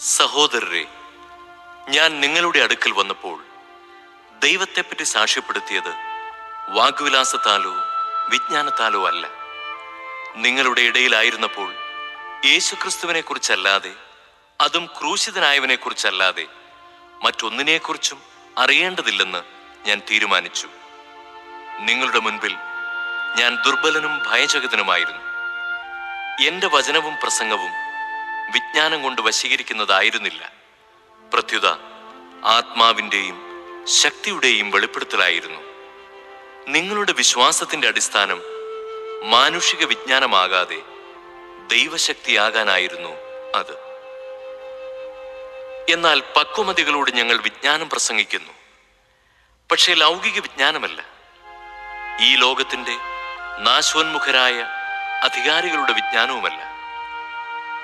സഹോദരരെ ഞാൻ നിങ്ങളുടെ അടുക്കൽ വന്നപ്പോൾ ദൈവത്തെപ്പറ്റി സാക്ഷ്യപ്പെടുത്തിയത് വാഗ്വിലാസത്താലോ വിജ്ഞാനത്താലോ അല്ല. നിങ്ങളുടെ ഇടയിലായിരുന്നപ്പോൾ യേശുക്രിസ്തുവിനെ കുറിച്ചല്ലാതെ അതും ക്രൂശിതനായവനെ കുറിച്ചല്ലാതെ മറ്റൊന്നിനെക്കുറിച്ചും അറിയേണ്ടതില്ലെന്ന് ഞാൻ തീരുമാനിച്ചു. നിങ്ങളുടെ മുൻപിൽ ഞാൻ ദുർബലനും ഭയചകിതനുമായിരുന്നു. എന്റെ വചനവും പ്രസംഗവും വിജ്ഞാനം കൊണ്ട് വശീകരിക്കുന്നതായിരുന്നില്ല. പ്രത്യുത ആത്മാവിന്റെയും ശക്തിയുടെയും വെളിപ്പെടുത്തലായിരുന്നു. നിങ്ങളുടെ വിശ്വാസത്തിന്റെ അടിസ്ഥാനം മാനുഷിക വിജ്ഞാനമാകാതെ ദൈവശക്തിയാകാനായിരുന്നു അത്. എന്നാൽ പക്വമതികളോട് ഞങ്ങൾ വിജ്ഞാനം പ്രസംഗിക്കുന്നു. പക്ഷേ ലൗകിക വിജ്ഞാനമല്ല. ഈ ലോകത്തിന്റെ നാശോന്മുഖരായ അധികാരികളുടെ വിജ്ഞാനവുമല്ല.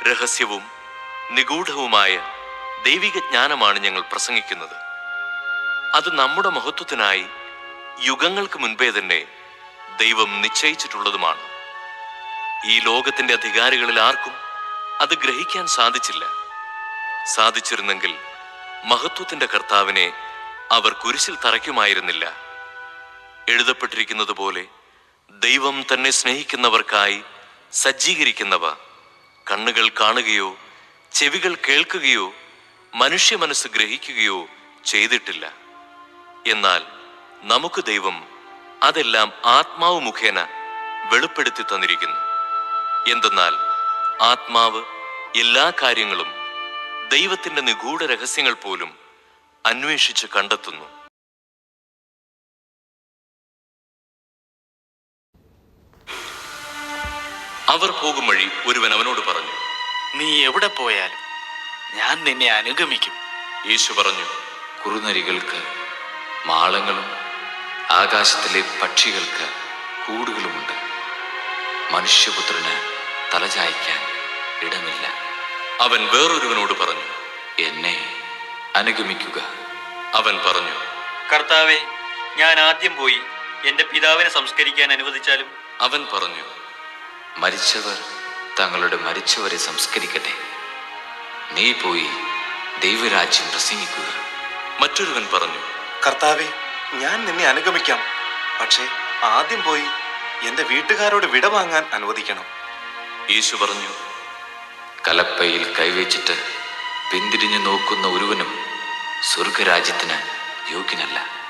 രഹസ്യവും നിഗൂഢവുമായ ദൈവിക ജ്ഞാനമാണ് ഞങ്ങൾ പ്രസംഗിക്കുന്നത്. അത് നമ്മുടെ മഹത്വത്തിനായി യുഗങ്ങൾക്ക് മുൻപേ തന്നെ ദൈവം നിശ്ചയിച്ചിട്ടുള്ളതുമാണ്. ഈ ലോകത്തിന്റെ അധികാരികളിൽ ആർക്കും അത് ഗ്രഹിക്കാൻ സാധിച്ചില്ല. സാധിച്ചിരുന്നെങ്കിൽ മഹത്വത്തിന്റെ കർത്താവിനെ അവർ കുരിശിൽ തറയ്ക്കുമായിരുന്നില്ല. എഴുതപ്പെട്ടിരിക്കുന്നത് പോലെ ദൈവം തന്നെ സ്നേഹിക്കുന്നവർക്കായി സജ്ജീകരിക്കുന്നവ കണ്ണുകൾ കാണുകയോ ചെവികൾ കേൾക്കുകയോ മനുഷ്യ മനസ്സ് ഗ്രഹിക്കുകയോ ചെയ്തിട്ടില്ല. എന്നാൽ നമുക്ക് ദൈവം അതെല്ലാം ആത്മാവ് മുഖേന വെളിപ്പെടുത്തി തന്നിരിക്കുന്നു. എന്തെന്നാൽ ആത്മാവ് എല്ലാ കാര്യങ്ങളും ദൈവത്തിന്റെ നിഗൂഢ രഹസ്യങ്ങൾ പോലും അന്വേഷിച്ച് കണ്ടെത്തുന്നു. അവർ പോകും വഴി ഒരുവൻ അവനോട് പറഞ്ഞു നീ എവിടെ പോയാലും ഞാൻ നിന്നെ അനുഗമിക്കും. യേശു പറഞ്ഞു കുറുനരികൾക്ക് മാളങ്ങളും ആകാശത്തിലെ പക്ഷികൾക്ക് കൂടുകളുമുണ്ട്. മനുഷ്യപുത്രന് തലചായ്ക്കാൻ ഇടമില്ല. അവൻ വേറൊരുവനോട് പറഞ്ഞു എന്നെ അനുഗമിക്കുക. അവൻ പറഞ്ഞു കർത്താവെ ഞാൻ ആദ്യം പോയി എന്റെ പിതാവിനെ സംസ്കരിക്കാൻ അനുവദിച്ചാലും അവൻ പറഞ്ഞു മരിച്ചവർ തങ്ങളുടെ മരിച്ചവരെ സംസ്കരിക്കട്ടെ. നീ പോയി ദൈവരാജ്യം പ്രസംഗിക്കുക. മറ്റൊരുവൻ പറഞ്ഞു കർത്താവെ ഞാൻ നിന്നെ അനുഗമിക്കാം. പക്ഷേ ആദ്യം പോയി എന്റെ വീട്ടുകാരോട് വിട വാങ്ങാൻ അനുവദിക്കണം. യേശു പറഞ്ഞു കലപ്പയിൽ കൈവച്ചിട്ട് പിന്തിരിഞ്ഞു നോക്കുന്ന ഒരുവനും സ്വർഗരാജ്യത്തിന് യോഗ്യനല്ല.